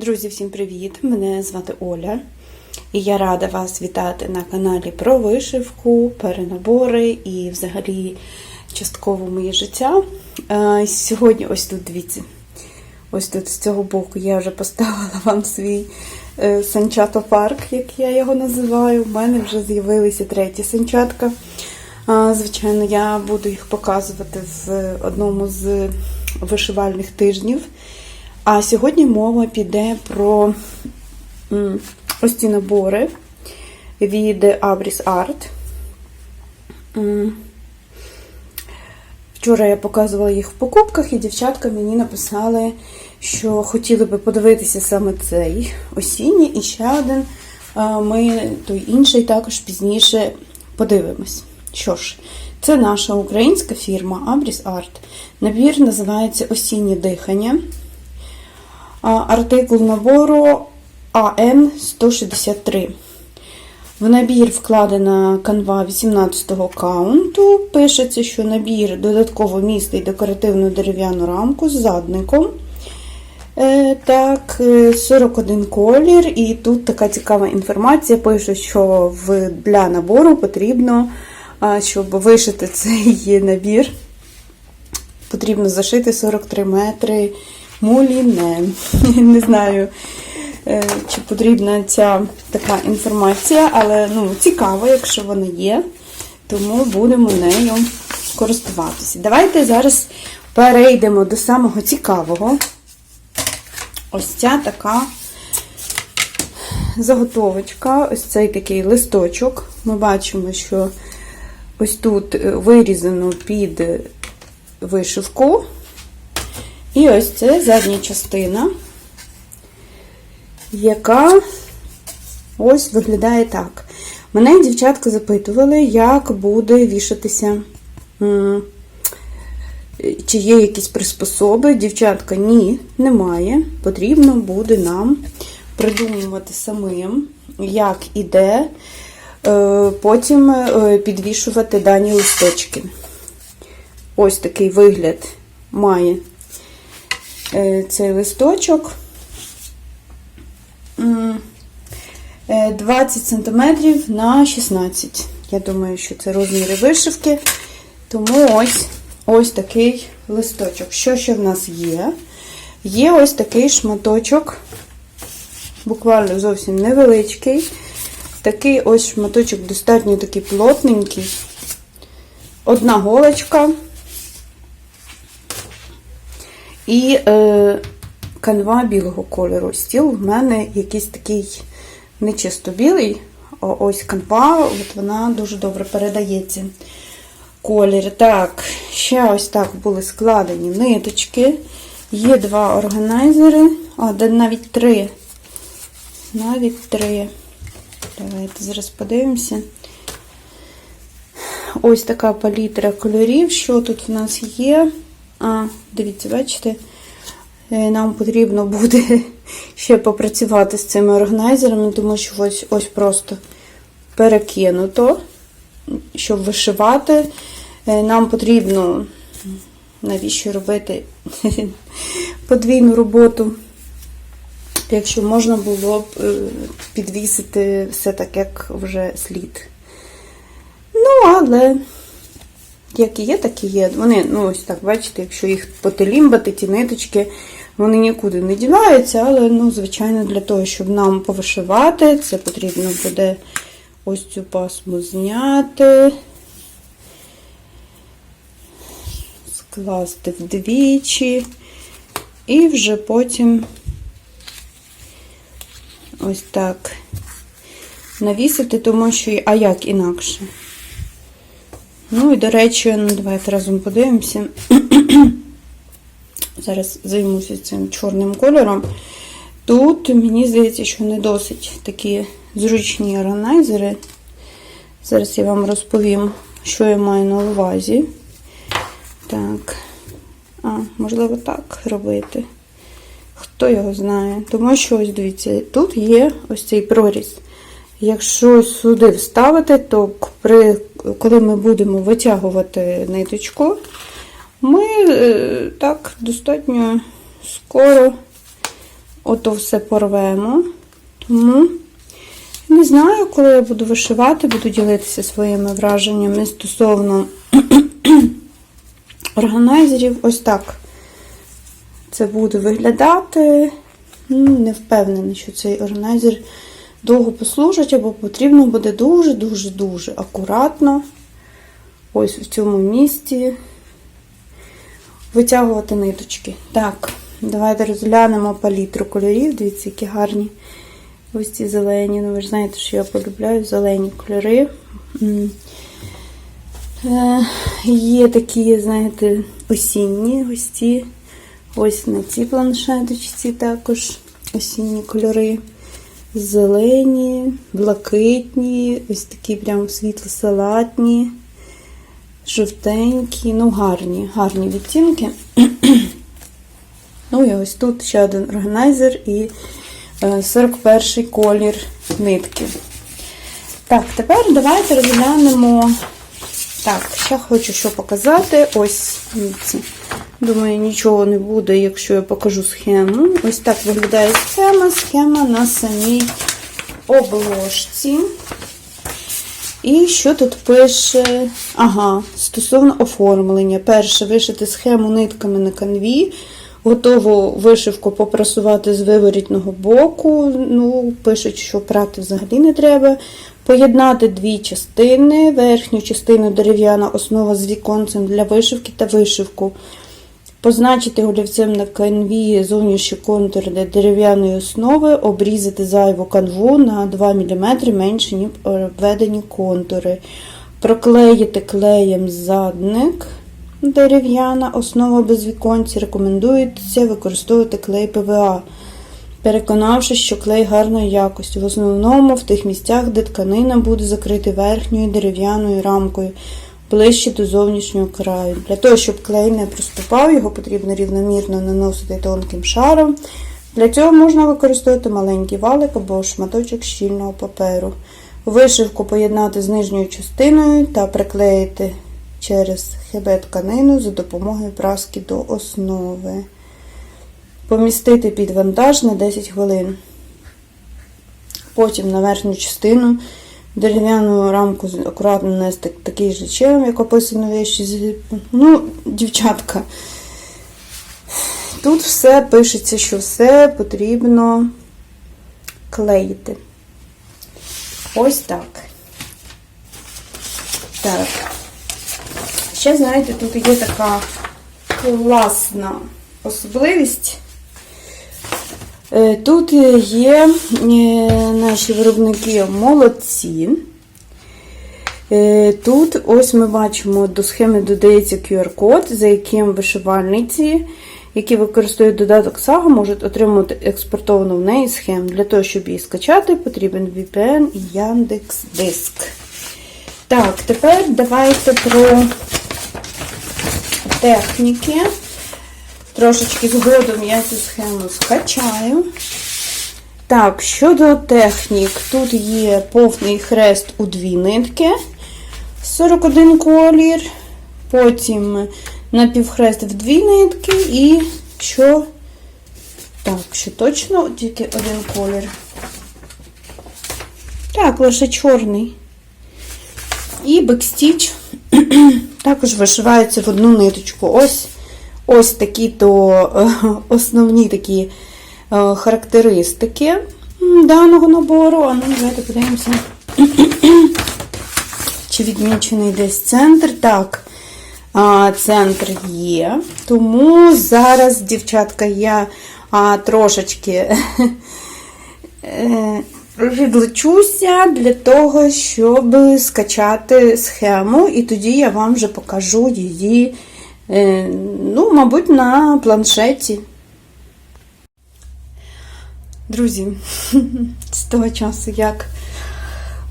Друзі, всім привіт! Мене звати Оля, і я рада вас вітати на каналі про вишивку, перенабори і взагалі частково моє життя. Сьогодні, ось тут, дивіться, ось тут з цього боку я вже поставила вам свій е, санчато парк, як я його називаю. У мене вже з'явилися треті санчатка. Звичайно, я буду їх показувати в одному з вишивальних тижнів. А сьогодні мова піде про ось ці набори від Abris Art. Вчора я показувала їх в покупках, і дівчатка мені написали, що хотіли би подивитися саме цей осінній і ще один. Ми той інший також пізніше подивимось. Що ж, це наша українська фірма Abris Art. Набір називається Осіннє дихання. Артикул набору АН-163. В набір вкладена канва 18-го каунту. Пишеться, що набір додатково містить декоративну дерев'яну рамку з задником. Е, Так, е, 41 колір, і тут така цікава інформація. Пише, що для набору потрібно, щоб вишити цей набір, потрібно зашити 43 метри муліне. Не знаю, е, чи потрібна ця така інформація, але ну, цікаво, якщо вона є, тому будемо нею користуватися. Давайте зараз перейдемо до самого цікавого. Ось ця така заготовочка, ось цей такий листочок. Ми бачимо, що ось тут вирізано під вишивку. І ось це задня частина, яка ось виглядає так. Мене дівчатка запитували, як буде вішатися, чи є якісь приспособи. Дівчатка, ні, немає. Потрібно буде нам придумувати самим, як іде, потім підвішувати дані листочки. Ось такий вигляд має цей листочок 20 см на 16 Я думаю, що це розміри вишивки. Тому ось ось такий листочок. Що ще в нас є? Є ось такий шматочок, буквально зовсім невеличкий. Такий ось шматочок достатньо такий плотненький. Одна голочка. І е, канва білого кольору. Стіл в мене якийсь такий не чисто білий. Ось канва, от вона дуже добре передається. Колір. Так, ще ось так були складені ниточки. Є два органайзери, а, де навіть три. Навіть три. Давайте зараз подивимося. Ось така палітра кольорів. Що тут в нас є? А, дивіться, бачите, нам потрібно буде ще попрацювати з цими органайзерами, тому що ось ось просто перекинуто, щоб вишивати. Нам потрібно, навіщо робити подвійну роботу, якщо можна було б підвісити все так, як вже слід. Ну, але. Як і є, так і є. Вони, ну ось так, бачите, якщо їх потелімбати, ті ниточки, вони нікуди не діваються, але, ну, звичайно, для того, щоб нам повишивати, це потрібно буде ось цю пасму зняти, скласти вдвічі, і вже потім ось так навісити, тому що, а як інакше? Ну і, до речі, ну, давайте разом подивимося. Зараз займуся цим чорним кольором. Тут, мені здається, що не досить такі зручні органайзери. Зараз я вам розповім, що я маю на увазі. Так, а, можливо, так робити. Хто його знає? Тому що, ось дивіться, тут є ось цей проріз. Якщо сюди вставити, то при, коли ми будемо витягувати ниточку, ми так достатньо скоро ото все порвемо. Тому не знаю, коли я буду вишивати, буду ділитися своїми враженнями стосовно органайзерів. Ось так це буде виглядати. Не впевнена, що цей органайзер довго послужить, або потрібно буде дуже-дуже-дуже акуратно. Ось в цьому місці витягувати ниточки. Так, давайте розглянемо палітру кольорів. Дивіться, які гарні ось ці зелені. Ну, ви ж знаєте, що я полюбляю зелені кольори. Е, Є такі, знаєте, осінні ці. Ось на цій планшеточці також осінні кольори. Зелені, блакитні, ось такі прям світло-салатні, жовтенькі, ну гарні, гарні відтінки. ну і ось тут ще один органайзер і е, 41 колір нитки. Так, тепер давайте розглянемо. Так, ще хочу що показати. Ось, дивіться. Думаю, нічого не буде, якщо я покажу схему. Ось так виглядає схема. Схема на самій обложці. І що тут пише? Ага, стосовно оформлення. Перше, вишити схему нитками на канві. Готову вишивку попрасувати з виворітного боку. Ну, пишуть, що прати взагалі не треба. Поєднати дві частини. Верхню частину дерев'яна основа з віконцем для вишивки та вишивку. Позначити олівцем на канві зовнішні контури дерев'яної основи, обрізати зайву канву на 2 мм менше, ніж обведені контури. Проклеїти клеєм задник дерев'яна основа без віконці. Рекомендується використовувати клей ПВА, переконавшись, що клей гарної якості. В основному в тих місцях, де тканина буде закрита верхньою дерев'яною рамкою ближче до зовнішнього краю. Для того, щоб клей не проступав, його потрібно рівномірно наносити тонким шаром. Для цього можна використовувати маленький валик або шматочок щільного паперу. Вишивку поєднати з нижньою частиною та приклеїти через хебет тканину за допомогою праски до основи. Помістити під вантаж на 10 хвилин. Потім на верхню частину дерев'яну рамку акуратно нести такий же чином, як описано вище. Ну, дівчатка, тут все пишеться, що все потрібно клеїти. Ось так. Так. Ще, знаєте, тут є така класна особливість. Е, Тут є е, наші виробники молодці. Е, Тут ось ми бачимо, до схеми додається QR-код, за яким вишивальниці, які використовують додаток Сага, можуть отримати експортовану в неї схему. Для того, щоб її скачати, потрібен VPN і Яндекс.Диск. Так, тепер давайте про техніки. Трошечки згодом я цю схему скачаю. Так, щодо технік, тут є повний хрест у дві нитки 41 колір. Потім напівхрест в дві нитки і що. Так, що точно тільки один колір. Так, лише чорний. І бекстіч також вишивається в одну ниточку. Ось ось такі то е, основні такі е, характеристики даного набору. А ну, давайте подивимося, чи відмічений десь центр. Так, центр є. Тому зараз, дівчатка, я трошечки. е, Відлучуся для того, щоб скачати схему, і тоді я вам вже покажу її, е, ну, мабуть, на планшеті. Друзі, з того часу, як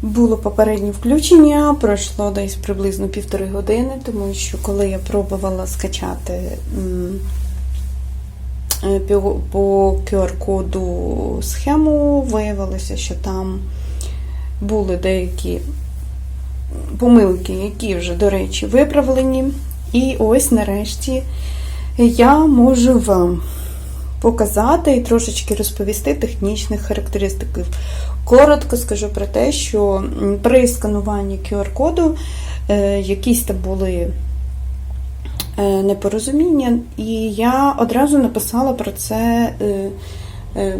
було попереднє включення, пройшло десь приблизно півтори години, тому що коли я пробувала скачати е, по QR-коду схему, виявилося, що там були деякі помилки, які вже, до речі, виправлені. І ось нарешті я можу вам показати і трошечки розповісти технічних характеристик. Коротко скажу про те, що при скануванні QR-коду е, якісь там були е, непорозуміння, і я одразу написала про це е,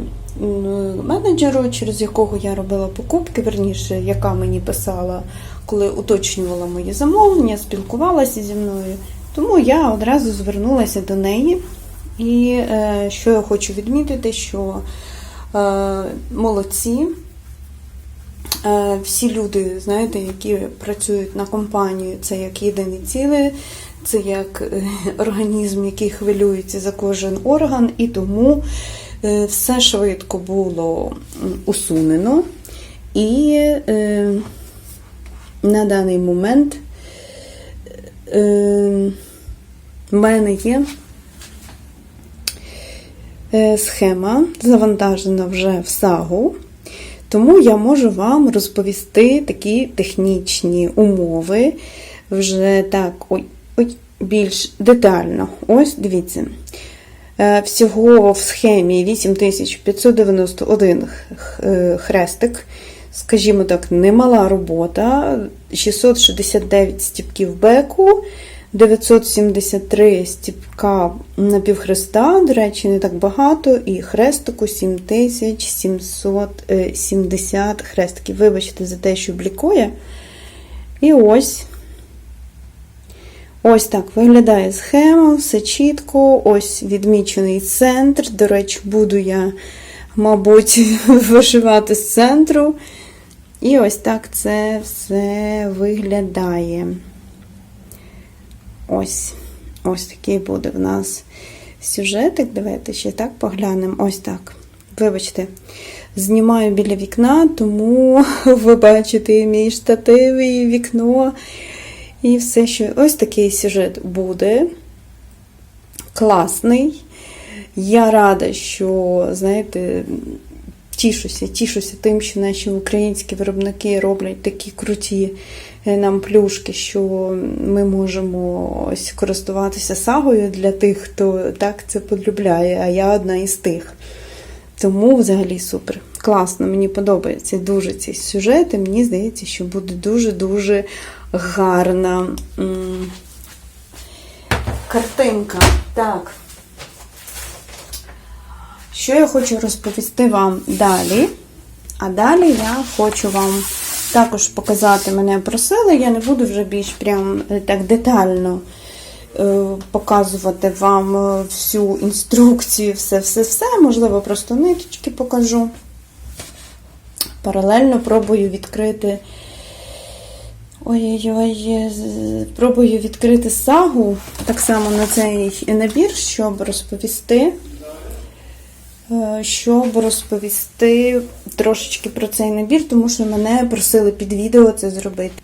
менеджеру, через якого я робила покупки, верніше, яка мені писала, коли уточнювала мої замовлення, спілкувалася зі мною. Тому я одразу звернулася до неї. І е, що я хочу відмітити, що е, молодці. Е, Всі люди, знаєте, які працюють на компанію, це як єдине ціле, це як організм, який хвилюється за кожен орган, і тому все швидко було усунено. І на даний момент е, в мене є е, схема завантажена вже в сагу. Тому я можу вам розповісти такі технічні умови вже так ой, ой, більш детально. Ось дивіться. Е, Всього в схемі 8591 е, хрестик. Скажімо так, немала робота. 669 стіпків беку, 973 стіпка напівхреста, до речі, не так багато, і хрестику 7770 хрестиків. Вибачте за те, що блікує. І ось. Ось так виглядає схема, все чітко. Ось відмічений центр. До речі, буду я, мабуть, вишивати з центру. І ось так це все виглядає. Ось. Ось такий буде в нас сюжетик. Давайте ще так поглянемо. Ось так. Вибачте, знімаю біля вікна, тому ви бачите мій штатив, і вікно. І все, що ось такий сюжет буде. Класний. Я рада, що, знаєте, тішуся, тішуся тим, що наші українські виробники роблять такі круті е, нам плюшки, що ми можемо ось користуватися сагою для тих, хто так це полюбляє, а я одна із тих. Тому взагалі супер. Класно, мені подобається дуже ці сюжети. Мені здається, що буде дуже-дуже гарна картинка. Так. Що я хочу розповісти вам далі? А далі я хочу вам також показати, мене просили, я не буду вже більш прям е, так детально е, показувати вам е, всю інструкцію, все-все-все. Можливо, просто ниточки покажу. Паралельно пробую відкрити. Ой-ой-ой, пробую відкрити сагу так само на цей набір, щоб розповісти. е, Щоб розповісти трошечки про цей набір, тому що мене просили під відео це зробити.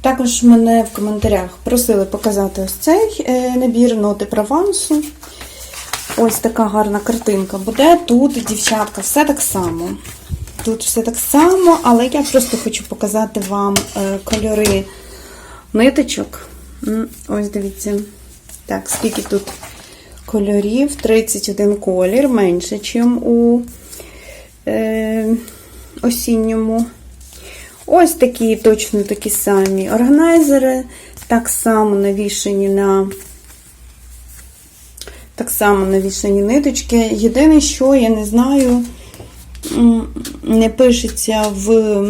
Також мене в коментарях просили показати ось цей е, набір ноти провансу. Ось така гарна картинка буде. Тут, дівчатка, все так само. Тут все так само, але я просто хочу показати вам е, кольори ниточок. Ось дивіться. Так, скільки тут кольорів? 31 колір, менше, ніж у е, осінньому. Ось такі, точно такі самі органайзери, так само навішені на так само навішені ниточки. Єдине, що я не знаю, не пишеться в,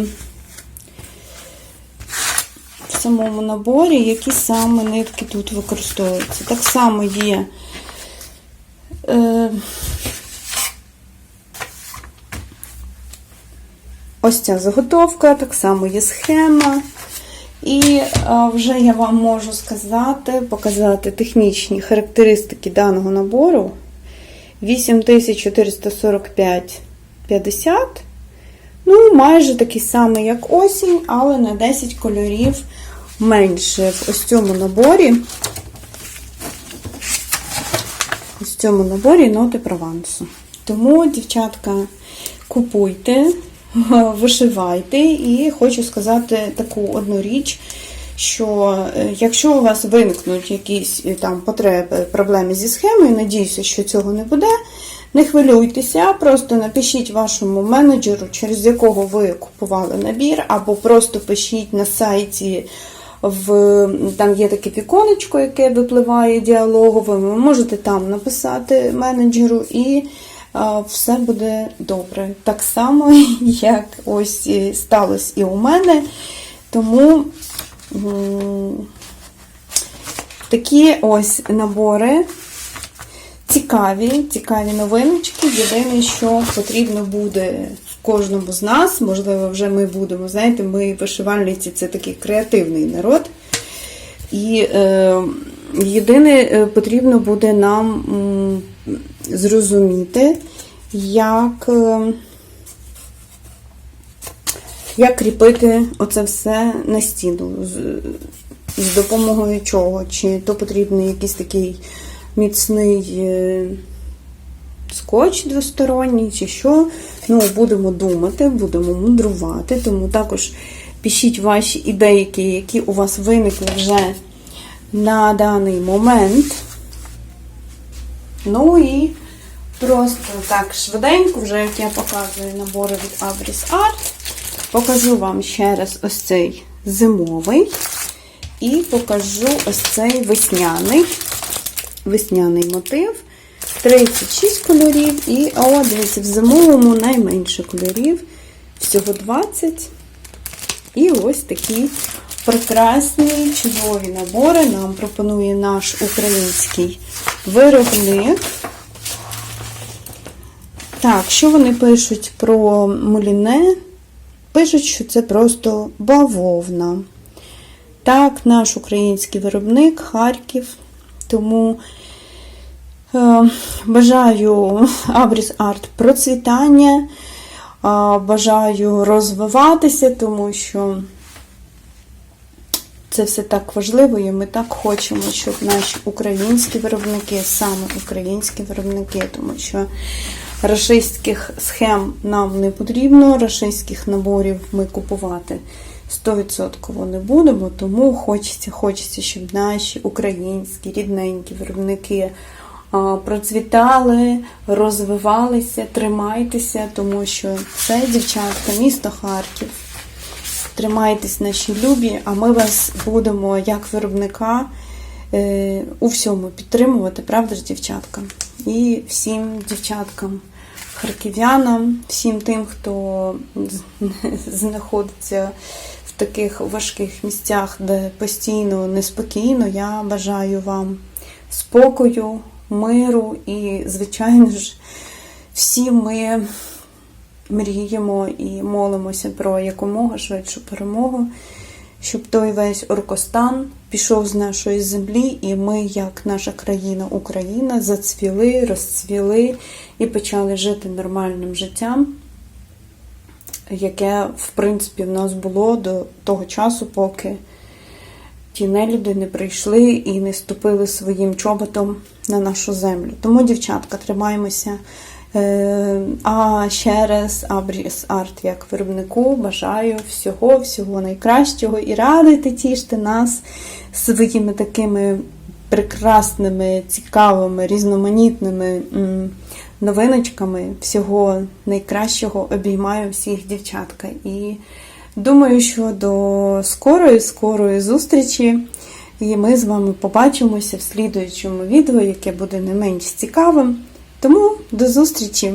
в самому наборі, які саме нитки тут використовуються. Так само є. Е, Ось ця заготовка, так само є схема. І вже я вам можу сказати, показати технічні характеристики даного набору. 8445,50. Ну, майже такий самий, як осінь, але на 10 кольорів менше в ось цьому наборі. Ось цьому наборі ноти провансу. Тому, дівчатка, купуйте, вишивайте. І хочу сказати таку одну річ, що е, якщо у вас виникнуть якісь е, там потреби, проблеми зі схемою, надіюся, що цього не буде. Не хвилюйтеся, просто напишіть вашому менеджеру, через якого ви купували набір, або просто пишіть на сайті, в, там є таке віконечко, яке випливає діалогове. Ви можете там написати менеджеру і а, все буде добре. Так само, як ось сталося і у мене. Тому такі ось набори. Цікаві, цікаві новиночки. Єдине, що потрібно буде кожному з нас, можливо, вже ми будемо, знаєте, ми вишивальниці це такий креативний народ. І е, єдине, е, потрібно буде нам зрозуміти, як, е, як кріпити оце все на стіну. З, з допомогою чого? Чи то потрібен якийсь такий міцний е, скотч двосторонній, чи що. Ну, будемо думати, будемо мудрувати, тому також пишіть ваші ідейки, які у вас виникли вже на даний момент. Ну і просто так швиденько, вже як я показую набори від Abris Art, покажу вам ще раз ось цей зимовий. І покажу ось цей весняний весняний мотив. 36 кольорів. І, о, дивіться, в зимовому найменше кольорів. Всього 20. І ось такі прекрасні, чудові набори нам пропонує наш український виробник. Так, що вони пишуть про муліне? Пишуть, що це просто бавовна. Так, наш український виробник Харків. Тому е, бажаю Абріс Арт процвітання, е, бажаю розвиватися, тому що це все так важливо, і ми так хочемо, щоб наші українські виробники, саме українські виробники, тому що рашистських схем нам не потрібно, рашистських наборів ми купувати 100% не будемо, тому хочеться, хочеться, щоб наші українські рідненькі виробники процвітали, розвивалися, тримайтеся, тому що це дівчатка, місто Харків. Тримайтесь наші любі, а ми вас будемо як виробника е, у всьому підтримувати, правда ж, дівчатка? І всім дівчаткам, харків'янам, всім тим, хто знаходиться в таких важких місцях, де постійно неспокійно, я бажаю вам спокою, миру і, звичайно ж, всі ми мріємо і молимося про якомога швидшу перемогу, щоб той весь оркостан пішов з нашої землі, і ми, як наша країна Україна, зацвіли, розцвіли і почали жити нормальним життям, яке, в принципі, в нас було до того часу, поки ті нелюди не прийшли і не ступили своїм чоботом на нашу землю. Тому, дівчатка, тримаємося. Е, А ще раз Абріс Арт як виробнику бажаю всього, всього найкращого і радуйте, тіште нас своїми такими прекрасними, цікавими, різноманітними новиночками. Всього найкращого обіймаю всіх дівчатка. І думаю, що до скорої, скорої зустрічі. І ми з вами побачимося в слідуючому відео, яке буде не менш цікавим. Тому до зустрічі!